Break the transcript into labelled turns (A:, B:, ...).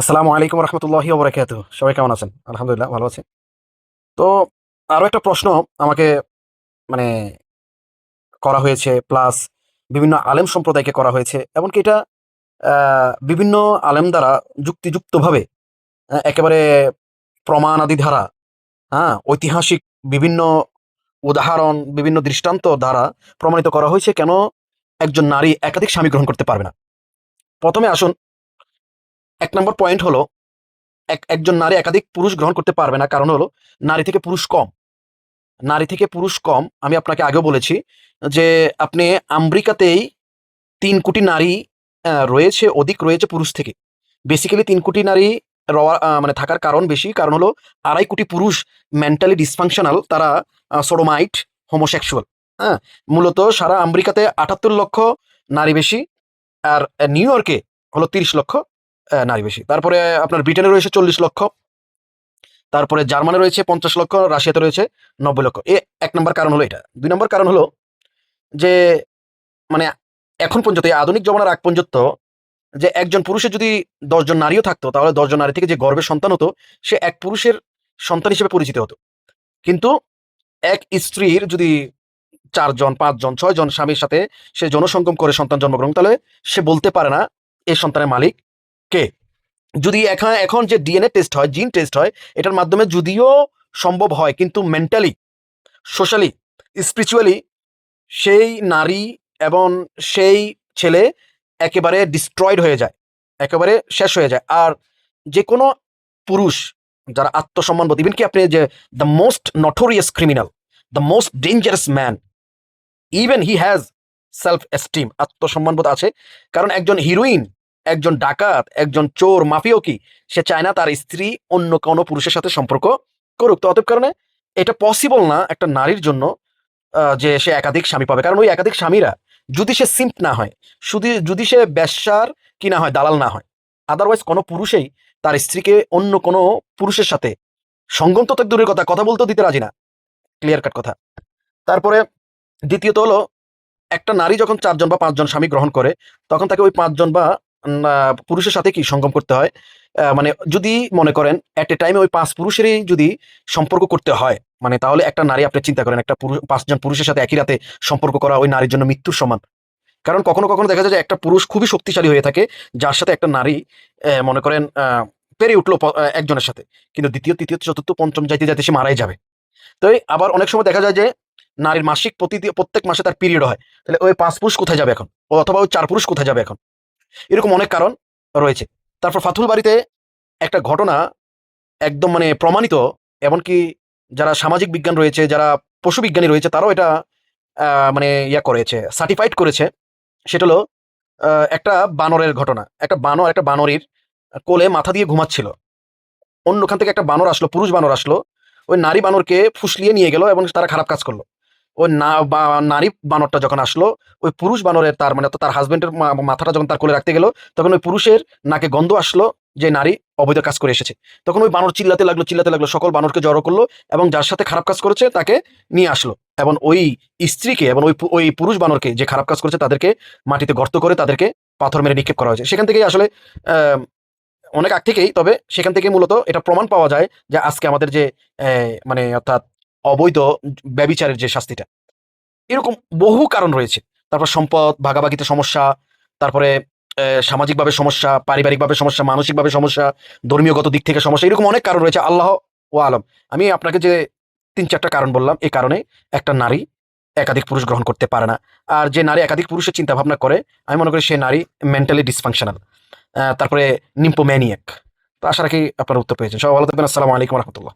A: আসসালামু আলাইকুম রহমতুল্লাহি ওবরাকাতু। সবাই কেমন আছেন? আলহামদুলিল্লাহ, ভালো আছি। তো আরও একটা প্রশ্ন আমাকে মানে করা হয়েছে প্লাস বিভিন্ন আলেম সম্প্রদায়কে করা হয়েছে, এমনকি এটা বিভিন্ন আলেম দ্বারা যুক্তিযুক্তভাবে একেবারে প্রমাণাদি ধারা হ্যাঁ ঐতিহাসিক বিভিন্ন উদাহরণ, বিভিন্ন দৃষ্টান্ত দ্বারা প্রমাণিত করা হয়েছে কেন একজন নারী একাধিক স্বামী গ্রহণ করতে পারবে না। প্রথমে আসুন এক নম্বর পয়েন্ট হলো, এক, একজন নারী একাধিক পুরুষ গ্রহণ করতে পারবে না। কারণ হলো, নারী থেকে পুরুষ কম। নারী থেকে পুরুষ কম, আমি আপনাকে আগেও বলেছি যে আপনি আমেরিকাতেই তিন কোটি নারী রয়েছে, অধিক রয়েছে পুরুষ থেকে। বেসিক্যালি তিন কোটি নারী মানে থাকার কারণ বেশি। কারণ হলো, আড়াই কোটি পুরুষ মেন্টালি ডিসফাংশনাল তারা সোডোমাইট হোমোসেক্সুয়াল হ্যাঁ? মূলত সারা আমেরিকাতে আটাত্তর লক্ষ নারী বেশি, আর নিউ ইয়র্কে হলো তিরিশ লক্ষ। নারী বেশি। তারপরে আপনার ব্রিটেনে রয়েছে চল্লিশ লক্ষ, তারপরে জার্মানে রয়েছে পঞ্চাশ লক্ষ, রাশিয়াতে রয়েছে নব্বই লক্ষ। এ এক নম্বর কারণ হলো এটা। দুই নম্বর কারণ হলো যে মানে এখন পর্যন্ত, এই আধুনিক জমানার আগ পর্যন্ত যে একজন পুরুষের যদি দশজন নারীও থাকতো, তাহলে দশজন নারী থেকে যে গর্ভের সন্তান হতো, সে এক পুরুষের সন্তান হিসেবে পরিচিত হতো। কিন্তু এক স্ত্রীর যদি চারজন পাঁচজন ছয়জন স্বামীর সাথে সে জনসংগম করে সন্তান জন্মগ্রহণ, তাহলে সে বলতে পারে না এ সন্তানের মালিক কে? যদি এখন এখন যে ডিএনএ টেস্ট হয় জিন টেস্ট হয়, এটার মাধ্যমে যদিও সম্ভব হয়, কিন্তু মেন্টালি সোশ্যালি স্পিরিচুয়ালি সেই নারী এবং সেই ছেলে একেবারে ডিস্ট্রয়েড হয়ে যায়, একেবারে শেষ হয়ে যায়। আর যে কোনো পুরুষ যারা আত্মসম্মানবোধ ইভেন কি আপনি যে the most notorious criminal the most dangerous man even he has self esteem আত্মসম্মানবোধ আছে। কারণ একজন হিরোইন একজন ডাকাত, একজন চোর, মাফিও কি? সে চায় না তার স্ত্রী অন্য কোনো পুরুষের সাথে সম্পর্ক করুক। তো অতএব কারণে এটা পসিবল না একটা নারীর জন্য যে সে একাধিক স্বামী পাবে। কারণ ওই একাধিক স্বামীরা যদি সে সিম্প না হয়, শুধু, যদি সে ব্যবসার কি না হয়, দালাল না হয় আদারওয়াইজ কোনো পুরুষেই তার স্ত্রীকে অন্য কোনো পুরুষের সাথে সঙ্গম তো দূরের কথা কথা বলতেও দিতে রাজি না। ক্লিয়ার কাট কথা। তারপরে দ্বিতীয়ত হলো, একটা নারী যখন চারজন বা পাঁচজন স্বামী গ্রহণ করে, তখন তাকে ওই পাঁচজন বা পুরুষের সাথে কি সঙ্গম করতে হয়? মানে যদি মনে করেন এট এ টাইমে ওই পাঁচ পুরুষেরই যদি সম্পর্ক করতে হয় মানে তাহলে একটা নারী আপনি চিন্তা করেন, একটা পুরুষ পাঁচজন পুরুষের সাথে একই রাতে সম্পর্ক করা ওই নারীর জন্য মৃত্যুর সমান। কারণ কখনো কখনো দেখা যায় যে একটা পুরুষ খুবই শক্তিশালী হয়ে থাকে, যার সাথে একটা নারী মনে করেন পেরে উঠল একজনের সাথে। কিন্তু দ্বিতীয়, তৃতীয়, চতুর্থ, পঞ্চম যাইতে যাইতে সে মারাই যাবে। তো আবার অনেক সময় দেখা যায় যে নারীর মাসিক প্রতি প্রত্যেক মাসে তার পিরিয়ড হয়। তাহলে ওই পাঁচ পুরুষ কোথায় যাবে এখন? অথবা ওই চার পুরুষ কোথায় যাবে এখন? এরকম অনেক কারণ রয়েছে। তারপর ফাতুল বাড়িতে একটা ঘটনা একদম মানে প্রমাণিত, এমনকি যারা সামাজিক বিজ্ঞান রয়েছে, যারা পশু বিজ্ঞানী রয়েছে, তারাও এটা মানে ইয়া করেছে সার্টিফাইড করেছে। সেটা হলো একটা বানরের ঘটনা। একটা বানর, একটা বানরের কোলে মাথা দিয়ে ঘুমাচ্ছিল। অন্যখান থেকে একটা বানর আসলো, পুরুষ বানর আসলো। ওই নারী বানরকে ফুসলিয়ে নিয়ে গেল এবং তারা খারাপ কাজ করল। ওই না, বা- নারী বানরটা যখন আসলো, ওই পুরুষ বানরের তার মানে তার হাজবেন্ডের মাথাটা যখন তার কোলে রাখতে গেল, তখন ওই পুরুষের নাকে গন্ধ আসলো যে নারী অবৈধ কাজ করে এসেছে। তখন ওই বানর চিল্লাতে লাগল চিল্লাতে লাগল, সকল বানরকে জড়ো করল এবং যার সাথে খারাপ কাজ করেছে তাকে নিয়ে আসলো। এবং ওই স্ত্রীকে এবং ওই ওই পুরুষ বানরকে যে খারাপ কাজ করেছে তাদেরকে মাটিতে গর্ত করে তাদেরকে পাথর মেরে নিক্ষেপ করা হয়েছে। সেখান থেকেই আসলে অনেক আগ থেকেই, তবে সেখান থেকে মূলত এটা প্রমাণ পাওয়া যায় যে আজকে আমাদের যে মানে অর্থাৎ অবৈধ ব্যবিচারের যে শাস্তিটা। এরকম বহু কারণ রয়েছে। তারপর সম্পদ, ভাগাভাগিতে সমস্যা, তারপরে সামাজিকভাবে সমস্যা, পারিবারিকভাবে সমস্যা, মানসিকভাবে সমস্যা, ধর্মীয়গত দিক থেকে সমস্যা, এরকম অনেক কারণ রয়েছে। আল্লাহ ও আলম। আমি আপনাকে যে তিন চারটা কারণ বললাম এই কারণে একটা নারী একাধিক পুরুষ গ্রহণ করতে পারে না। আর যে নারী একাধিক পুরুষের চিন্তা ভাবনা করে, আমি মনে করি সে নারী মেন্টালি ডিসফাংশনাল তারপরে নিম্পোম্যানিয়াক। তো আশা রাখি আপনার উত্তর পেয়েছেন। সবাই ভালো থাকবেন। আসসালামু আলাইকুম রহমতুল্লাহ।